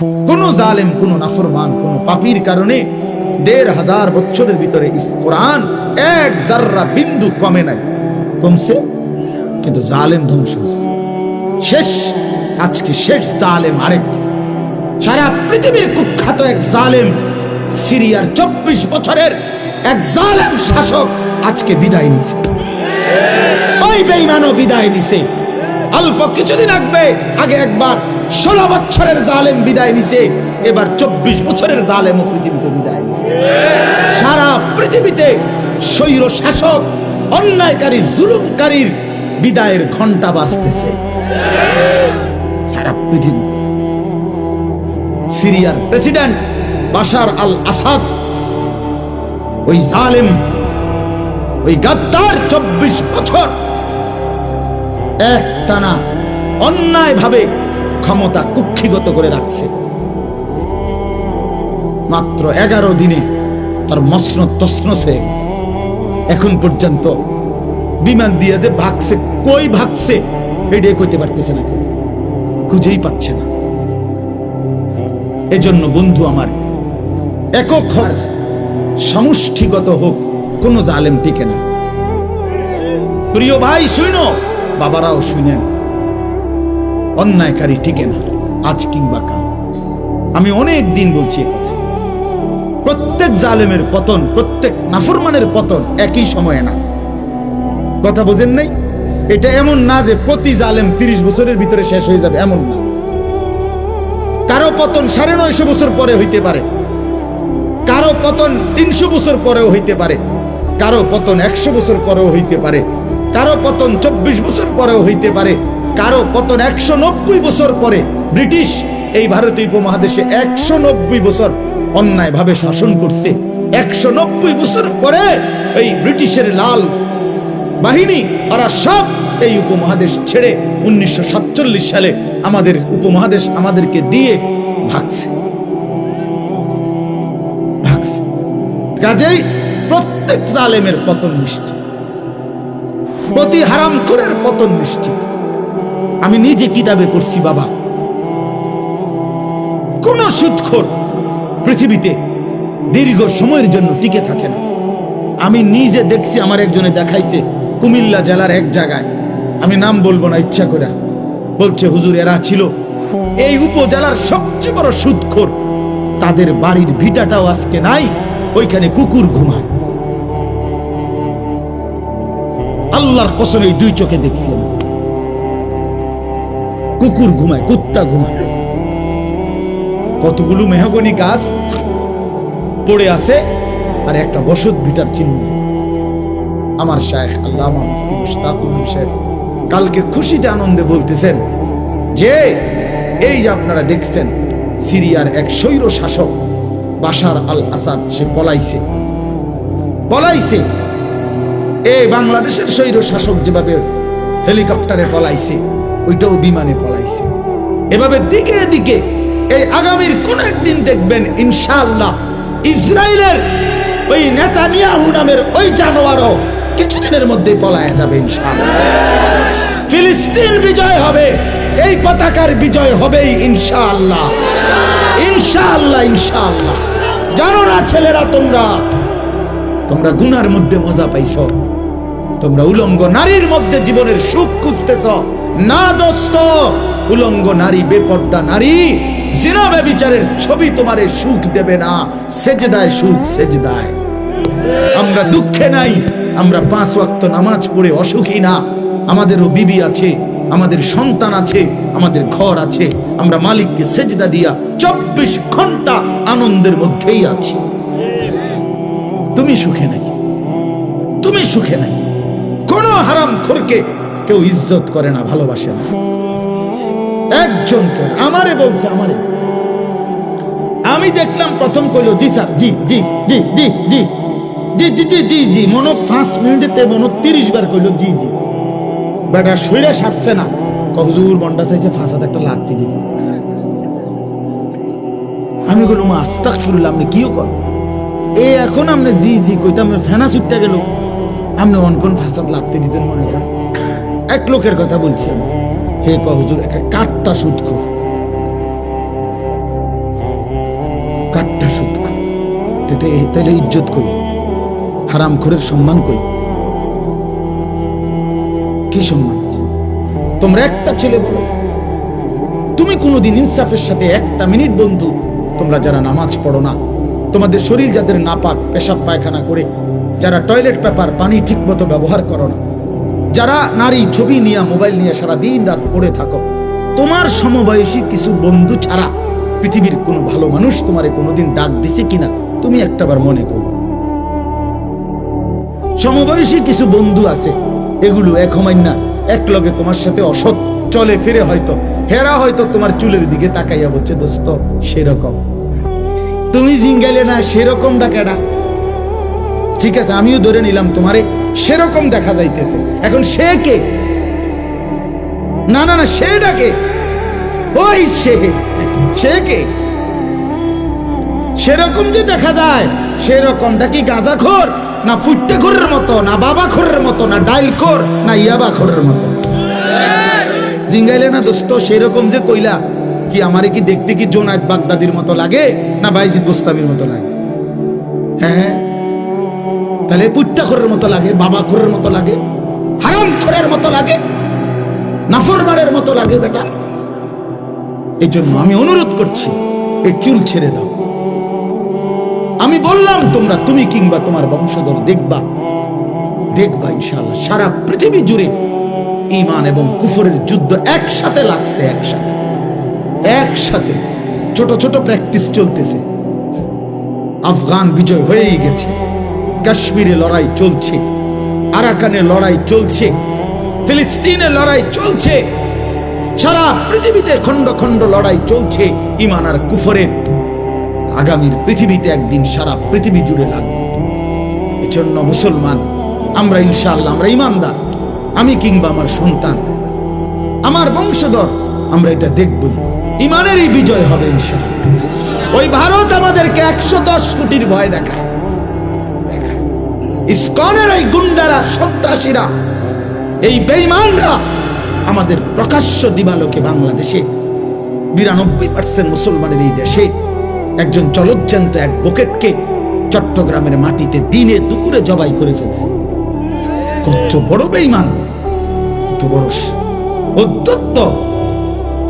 কোন জালেম, কোন নাফরমান, কোন পাপির কারণে দেড় হাজার বছরের ভিতরে কোরআন এক জাররা বিন্দু কমে নাই। কমছে, কিন্তু জালেম ধ্বংস। শেষ, আজকে শেষ জালেম আরেক। সারা পৃথিবীর কুখ্যাত এক জালেম, সিরিয়ার চব্বিশ বছরের এক জালেম শাসক আজকে বিদায় নিছে। ওই বেইমানও বিদায় নিছে। অল্প কিছুদিন আগবে, আগে একবার ষোলো বছরের জালেম বিদায় নিছে, এবার চব্বিশ বছরের জালেমও পৃথিবীতে বিদায় নিছে। সারা পৃথিবীতে স্বৈর শাসক, অন্যায়কারী, জুলুমকারীর বিদায়ের ঘণ্টা বাজতেছে। সারা পৃথিবী। সিরিয়ার প্রেসিডেন্ট বাশার আল আসাদ ওই জালেম, ওই গাদ্দার চব্বিশ বছর এক টানা অন্যায় ভাবে ক্ষমতা কুক্ষিগত করে রাখছে। মাত্র এগারো দিনে তার মসন তসনস এখন পর্যন্ত বিমান দিয়ে যে ভাগছে, কই ভাগছে এটাই কইতে পারতেছে না খুঁজেই পাচ্ছে না। এজন্য বন্ধু আমার, একক হোক, সমষ্টিগত হোক, কোনো জালেম টিকে না। প্রিয় ভাই, শুনো, বাবারাও শুনেন। অন্যায়কারী টিকে না, আজ কিংবা কাল। আমি অনেক দিন বলছি কথা। প্রত্যেক জালেমের পতন, প্রত্যেক নাফরমানের পতন একই সময়ে না। কথা বোঝেন নাই? এটা এমন না যে প্রতি জালেম তিরিশ বছরের ভিতরে শেষ হয়ে যাবে, এমন না। কারও পতন সাড়ে নয়শো বছর পরে হইতে পারে। কারও পতন তিনশো বছর পরেও হইতে পারে। কারও পতন একশো বছর পরেও হইতে পারে। কারও পতন চব্বিশ বছর পরেও হইতে পারে। কারও পতন একশো নব্বই বছর পরে ব্রিটিশ এই ভারতীয় উপমহাদেশে একশো নব্বই বছর অন্যায়ভাবে শাসন করছে। একশো নব্বই বছর পরে এই ব্রিটিশের লাল বাহিনী ওরা সব এই উপমহাদেশ ছেড়ে উনিশশো সাতচল্লিশ সালে আমাদের উপমহাদেশ আমাদেরকে দিয়ে ভাগছে। ভাগছে। কাজেই প্রত্যেক জালেমের পতন নিশ্চিত। প্রতি হারামখোরের পতন নিশ্চিত। আমি নিজে কিতাবে পড়ছি, বাবা। কোন সুদখোর পৃথিবীতে দীর্ঘ সময়ের জন্য টিকে থাকে না। আমি নিজে দেখছি, আমার একজনে দেখাইছে কুমিল্লা জেলার এক জায়গায়। আমি নাম বলব না, ইচ্ছা করে। বলছে, হুজুর, এরা ছিল এই উপজেলার সবচেয়ে বড় সুদখোর তাদের বাড়ির ভিটাটাও আজকে নাই, ওইখানে কুকুর ঘুমায়। আল্লাহর কসম এই দুই চোখে দেখছি আমি। কুকুর ঘুমায়, কুত্তা ঘুমায়। কতগুলো মেহগনি গাছ পড়ে আছে আর একটা বসত ভিটার চিহ্ন। আমার শায়েখ আল্লাহ মুফতি মুশতাকুল সাহেব কালকে খুশিতে আনন্দে বলতেছেন, যে, এই যে আপনারা দেখছেন, সিরিয়ার এক স্বৈর শাসক বাশার আল আসাদ, সে পলাইছে। পলাইছে। এই বাংলাদেশের স্বৈর শাসক যেভাবে হেলিকপ্টারে পলাইছে ওইটাও বিমানে পলাইছে। এভাবে দিকে দিকে এই আগামীর কোন একদিন দেখবেন, ইনশাআল্লাহ, ইসরায়েলের ওই নেতানিয়াহু নামের ওই জানোয়ারও কিছুদিনের মধ্যে পলায় যাবে, ইনশাআল্লাহ। ফিলিস্তিন বিজয় হবে, এই পতাকার বিজয় হবেই, ইনশাআল্লাহ। ইনশাআল্লাহ ইনশাআল্লাহ। জানো না ছেলেরা তোমরা তোমরা গুনার মধ্যে মজা পাইছো, তোমরা উলঙ্গ নারীর মধ্যে জীবনের সুখ খুঁজতেছ না দোস্ত, উলঙ্গ নারী, বেপর্দা নারী, জিনা বিচারের ছবি তোমারে সুখ দেবে না, সেজদায় সুখ সেজদায়। আমরা দুঃখে নাই, আমরা পাঁচ ওয়াক্ত নামাজ পড়ে অসুখী না, আমাদেরও বিবি আছে, আমাদের সন্তান আছে, আমাদের ঘর আছে, আমরা মালিককে সেজদা দিয়া চব্বিশ ঘণ্টা আনন্দের মধ্যেই আছি। তুমি সুখে নাই, তুমি সুখে নাই, কোন হারাম খোরকে কেউ ইজ্জত করে না, ভালোবাসে না। একজনকে আমারে বলছে, আমারে। আমি দেখলাম প্রথম কইলো, জি স্যার, জি জি জি জি জি জি জি জি জি জি। মনো পাঁচ মিনিটে মনো তিরিশ বার কইলো, জি জি। বেটা শরীরে সারছে না। কবজুর মনটা চাইছে ফাঁসাতে একটা লাগতে দিই আমি বললাম আস্তাক ফুরুল আপনি কিও কর এ এখন আপনি জি জি কইতে আমরা ফেনা ছুটতে গেল। আপনি অনকন ফাঁসাদ লাগতে দিতেন মনে করেন এক লোকের কথা বলছি। হে কহজুর একটা কাঠটা সুদ কাঠটা সুদ কই তে- তাইলে ইজ্জত সম্মান কি সম্মান? তোমরা একটা ছেলে বলো। তুমি কোনোদিন ইনসাফের সাথে একটা মিনিট বন্ধু। তোমরা যারা নামাজ পড়ো না, তোমাদের শরীর যাদের নাপাক, পেশাব পায়খানা করে, যারা টয়লেট পেপার, পানি ঠিকমতো ব্যবহার করো না যারা নারী ছবি নিয়ে, মোবাইল নিয়ে সারা দিন রাত পড়ে থাকো, তোমার সমবয়সী কিছু বন্ধু ছাড়া পৃথিবীর কোনো ভালো মানুষ তোমারে কোনোদিন ডাক দিছে কিনা, তুমি একটাবার মনে করো। সমবয়সী কিছু বন্ধু আছে, এগুলো এক হমাই না এক লগে তোমার সাথে অসৎ চলে ফিরে হয়তো, হেরা হয়তো তোমার চুলের দিকে তাকাইয়া বলছে, দোস্ত, সেরকম। তুমি জিঙ্গাইলে না সেরকম ডাকেনা ঠিক আছে, আমিও ধরে নিলাম তোমারে সেরকম দেখা যাইতেছে। এখন সে কে? না না না, সে ডাকে। ওই সে। সে কে? সেরকম যে দেখা যায়, সেরকমটা কি গাঁজা খোর না ফুটতে খোরের মতো, না বাবা খোরের মতো, না ডাইল খোর না ইয়াবা খোরের মতো? জিঙ্গাইলে না দোস্ত, সেরকম যে কইলা, কি আমারে কি দেখতে কি জোনায়ত বাগদাদির মতো লাগে, না বাইজিদ গোস্তামির মতো লাগে? হ্যাঁ? তাহলে পুট্টা খোরের মতো লাগে, বাবা খোরের মতো লাগে, হারাম খোরের মতো লাগে, নাফরমানের মতো লাগে বেটা। এই জন্য আমি অনুরোধ করছি এই চুল ছেড়ে দাও। আমি বললাম তোমরা তুমি কিংবা তোমার বংশধর দেখবা দেখবা ইনশাআল্লাহ, সারা পৃথিবী জুড়ে ইমান এবং কুফরের যুদ্ধ একসাথে লাগছে, একসাথে। একসাথে। ছোট ছোট প্র্যাকটিস চলতেছে। আফগান বিজয় হয়েই গেছে। কাশ্মীরে লড়াই চলছে, আরাকানে লড়াই চলছে, ফিলিস্তিনে লড়াই চলছে, সারা পৃথিবীতে খণ্ড খণ্ড লড়াই চলছে ইমান আর কুফরের। আগামীর পৃথিবীতে একদিন সারা পৃথিবী জুড়ে লাগবে। এজন্য মুসলমান, আমরা ইনশাআল্লাহ আমরা ইমানদার, আমি কিংবা আমার সন্তান, আমার বংশধর, আমরা এটা দেখবই। ইমানেরই বিজয় হবে ইনশাআল্লাহ। ওই ভারত আমাদেরকে একশো দশ কোটির ভয় দেখায়। দেখায় ইস্কনের ওই গুন্ডারা, সন্ত্রাসীরা, এই বেইমানরা আমাদের প্রকাশ্য দিবালোকে বাংলাদেশে বিরানব্বই পার্সেন্ট মুসলমানের এই দেশে একজন জলজ্জান্ত অ্যাডভোকেটকে চট্টগ্রামের মাটিতে দিনে দুপুরে জবাই করে ফেলছে। কত বড় বেইমান কত বড় অধ্যত্ত,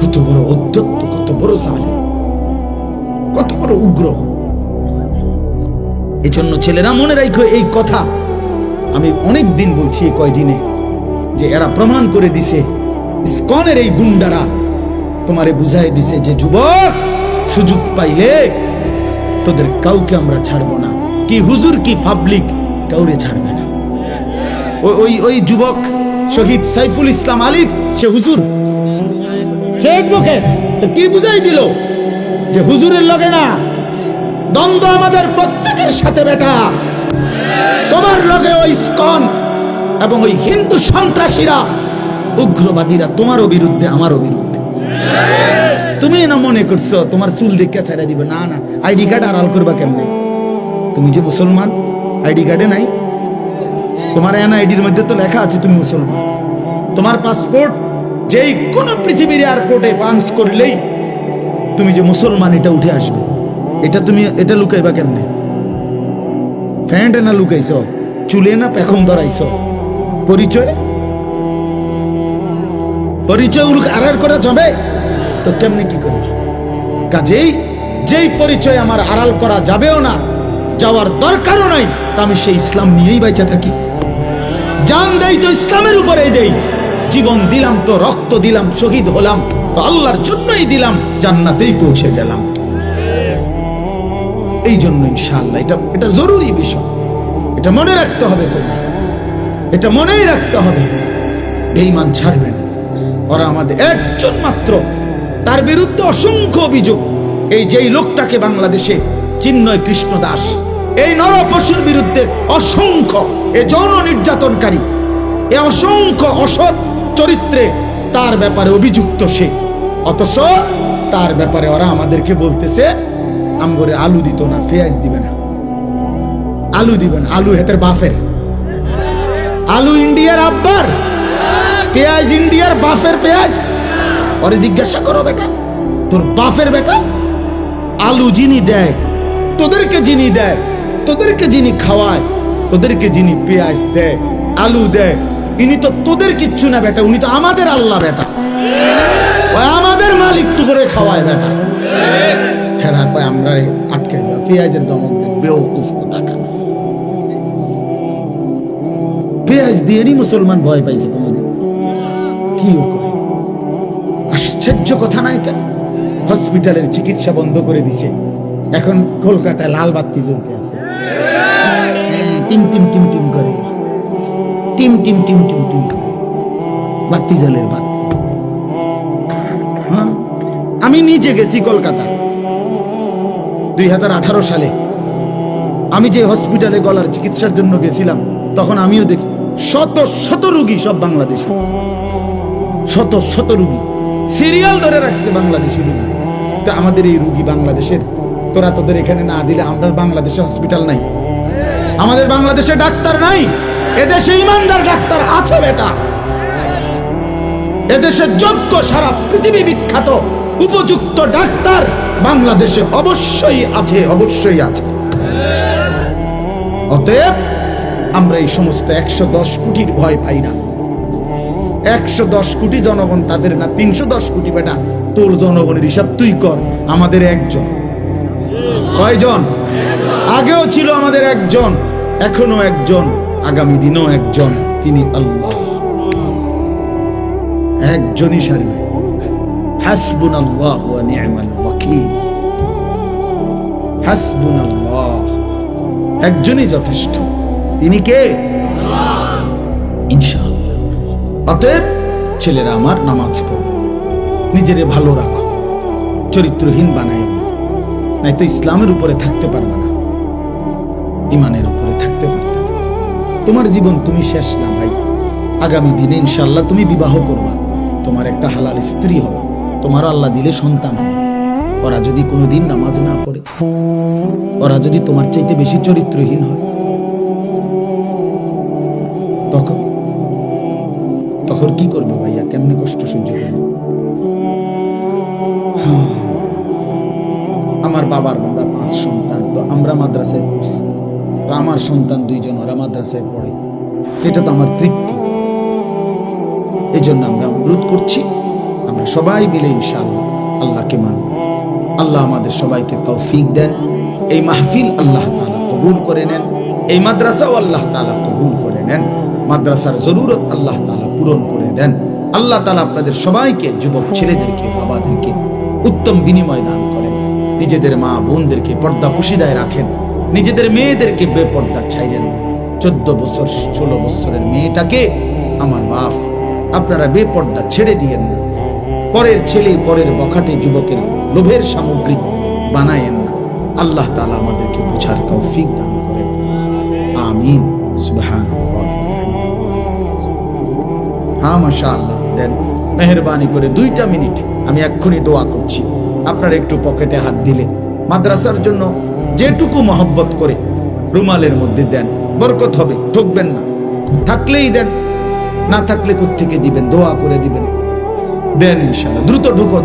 কত বড় অধ্যত্ত, কত বড় জালে কত বড় উগ্র। এই জন্য ছেলেরা মনে রাখো এই কথা। আমি অনেক দিন বলছি কয়দিনে যে এরা প্রমাণ করে দিছে স্কনের এই গুন্ডারা তোমারে বুঝাই দিছে যে যুবক, সুযোগ পাইলে তোদের কাউকে আমরা ছাড়বো না। কি হুজুর, কি পাবলিক কাউরে ছাড়বে না। ওই ওই যুবক শহীদ সাইফুল ইসলাম আলিফ, সে হুজুর। সে কি বুঝাই দিল? যে হুজুরের লগে না দ্বন্দ্ব আমাদের প্রত্যেকের সাথে, বেটা। তোমার লগে ওই স্কন এবং ওই হিন্দু সন্ত্রাসীরা, উগ্রবাদীরা তোমারও বিরুদ্ধে, আমারও বিরুদ্ধে। তুমি না মনে করছ তোমার চুল দেখে ছেড়ে দিবে? না না। আইডি কার্ড আড়াল করবা কেমনে? তুমি যে মুসলমান, আইডি কার্ডে নাই? তোমার এনআইডির মধ্যে তো লেখা আছে তুমি মুসলমান। তোমার পাসপোর্ট যেই কোনো পৃথিবীর এয়ারপোর্টে পাঞ্চ করলেই তুমি যে মুসলমান, এটা উঠে আসবে। এটা তুমি এটা লুকাইবা কেমনে? ফ্যান্টে না লুকাইছ, চুলে না পেখম ধরাইছ? পরিচয়? পরিচয় উলুক আড়ার করা যাবে তো কেমনে কি করবে কাজেই যেই পরিচয় আমার আড়াল করা যাবেও না, যাওয়ার দরকারও নাই, তা আমি সেই ইসলাম নিয়েই বাইচা থাকি। জান দেই তো ইসলামের উপরে দেই, জীবন দিলাম তো রক্ত দিলাম, শহীদ হলাম, তো আল্লাহর জন্যই দিলাম, জান্নাতেই পৌঁছে গেলাম। এই জন্য ইনশাআল্লাহ এটা এটা জরুরি বিষয়। এটা মনে রাখতে হবে তোমরা। এটা মনেই রাখতে হবে। বেঈমান ছাড়বে না। ওরা আমাদের একজন মাত্র। তার বিরুদ্ধে অসংখ্য অভিযোগ। এই যেই লোকটাকে বাংলাদেশে চিন্ময় কৃষ্ণ দাস, এই নরপশুর বিরুদ্ধে অসংখ্য, এ যৌন নির্যাতনকারী এ অসংখ্য অসৎ চরিত্রে তার ব্যাপারে অভিযুক্ত সে। অথচ তার ব্যাপারে ওরা আমাদেরকে বলতেছে আমগরে আলু দিত না পেঁয়াজ দিবে না। আলু দিবে না, আলু হেতের বাফের। আলু ইন্ডিয়ার আব্বার পেঁয়াজ ইন্ডিয়ার বাফের পেঁয়াজ ওরে জিজ্ঞাসা করো বেটা, তোর বাফের বেটা? আলু যিনি দেয়, তোদেরকে যিনি দেয়, তোদেরকে যিনি খাওয়ায়, তোদেরকে যিনি পেঁয়াজ দেয়, আলু দেয়, ইনি তো তোদের কিচ্ছু না বেটা, উনি তো আমাদের আল্লাহ বেটা। আমাদের মালিক তো করে খাওয়ায় বেটা। হেরা কয় আমরা রে আটকে যাও পেঁয়াজের দমক দেন বেওকুফ পেঁয়াজ দিয়েরই মুসলমান ভয় পাইছে কোনোদিন। কি আশ্চর্য কথা না এটা? হসপিটালের চিকিৎসা বন্ধ করে দিছে। এখন কলকাতায় লাল বাতি জ্বলতে আছে। হ্যাঁ, টিম টিম টিম টিম করে। টিম টিম টিম টিম টিম। বাতি জলের বাতি। হ্যাঁ আমি নিজে গেছি কলকাতা দুই হাজার আঠারো সালে আমি যে হসপিটালে গলার চিকিৎসার জন্য গেছিলাম, তখন আমিও দেখি শত শত রুগী সব বাংলাদেশি। শত শত রুগী। সিরিয়াল ধরে রাখছে বাংলাদেশি রুগী। তো আমাদের এই রুগী বাংলাদেশের। তোরা তোদের এখানে না দিলে আমরা বাংলাদেশে হসপিটাল নাই। আমাদের বাংলাদেশে ডাক্তার নাই। এদেশে ইমানদার ডাক্তার আছে বেটা। এদেশে যোগ্য সারা পৃথিবী বিখ্যাত, উপযুক্ত ডাক্তার বাংলাদেশে অবশ্যই আছে অবশ্যই আছে। অতএব, আমরা এই সমস্ত একশো দশ কোটির ভয় পাই না। একশো দশ কোটি জনগণ তাদের না, তিনশো দশ কোটি বেটা, তোর জনগণের হিসাব তুই কর, আমাদের একজন। কয়জন? আগেও ছিল আমাদের একজন, এখনও একজন, আগামী দিনও একজন, তিনি আল্লাহ। একজনই সারবে। হাসবুন আল্লাহ নি'মাল ওয়াকিল। হাসবুন আল্লাহ একজনই যথেষ্ট। তিনি কে? ইনশাআল্লাহ। অতএব ছেলেরা আমার নামাজ পড়ো। নিজেরে ভালো রাখো। চরিত্রহীন বানায় না নাই তো ইসলামের উপরে থাকতে পারবে না। ইমানের উপরে থাকতে পারতে। তোমার জীবন তুমি শেষ না ভাই। আগামী দিনে ইনশাল্লাহ তুমি বিবাহ করবা। তোমার একটা হালাল স্ত্রী হবে। তোমার আল্লাহ দিলে সন্তান। ওরা যদি কোনোদিন নামাজ না পড়ে, ওরা যদি তোমার চাইতে বেশি চরিত্রহীন হয়, তখন তখন কি করবে ভাইয়া? কেমনে কষ্ট সহ্য করবে। আমার বাবার আমরা পাঁচ সন্তান, তো আমরা মাদ্রাসায় পড়ছি। তো আমার সন্তান দুইজন, ওরা মাদ্রাসায় পড়ে। এটা তো আমার তৃপ্তি। এই জন্য আমরা অনুরোধ করছি সবাই মিলে ইনশাআল্লাহ আল্লাহকে মানব। আল্লাহ আমাদের সবাইকে তৌফিক দেন। এই মাহফিল আল্লাহ তাআলা কবুল করে নেন। এই মাদ্রাসাও আল্লাহ তাআলা কবুল করে নেন। মাদ্রাসার জরুরত আল্লাহ তাআলা পূরণ করে দেন। আল্লাহ তাআলা আপনাদের সবাইকে, যুবক ছেলেদেরকে, বাবাদেরকে উত্তম বিনিময় দান করেন। নিজেদের মা বোনদেরকে পর্দা পুশিদায় রাখেন। নিজেদের মেয়েদেরকে বেপর্দা ছাইরেন। না চোদ্দ বছর, ষোলো বছরের মেয়েটাকে আমার বাপ, আপনারা বেপর্দা ছেড়ে দিয়েন না। পরের ছেলে, পরের বখাটে যুবকের লোভের সামগ্রী বানায়েন না। আল্লাহ তাআলা আমাদেরকে বুঝার তৌফিক দান করেন। আমিন। হ্যাঁ মাশা আল্লাহ দেন, মেহরবানি করে দুইটা মিনিট আমি এক্ষুনি দোয়া করছি। আপনার একটু পকেটে হাত দিলে মাদ্রাসার জন্য যেটুকু মহব্বত করে রুমালের মধ্যে দেন, বরকত হবে, ঠকবেন না। থাকলেই দেন, না থাকলে কোত্থেকে দিবেন? দোয়া করে দিবেন। দেন ইনশাল্লাহ দ্রুত ঢুকো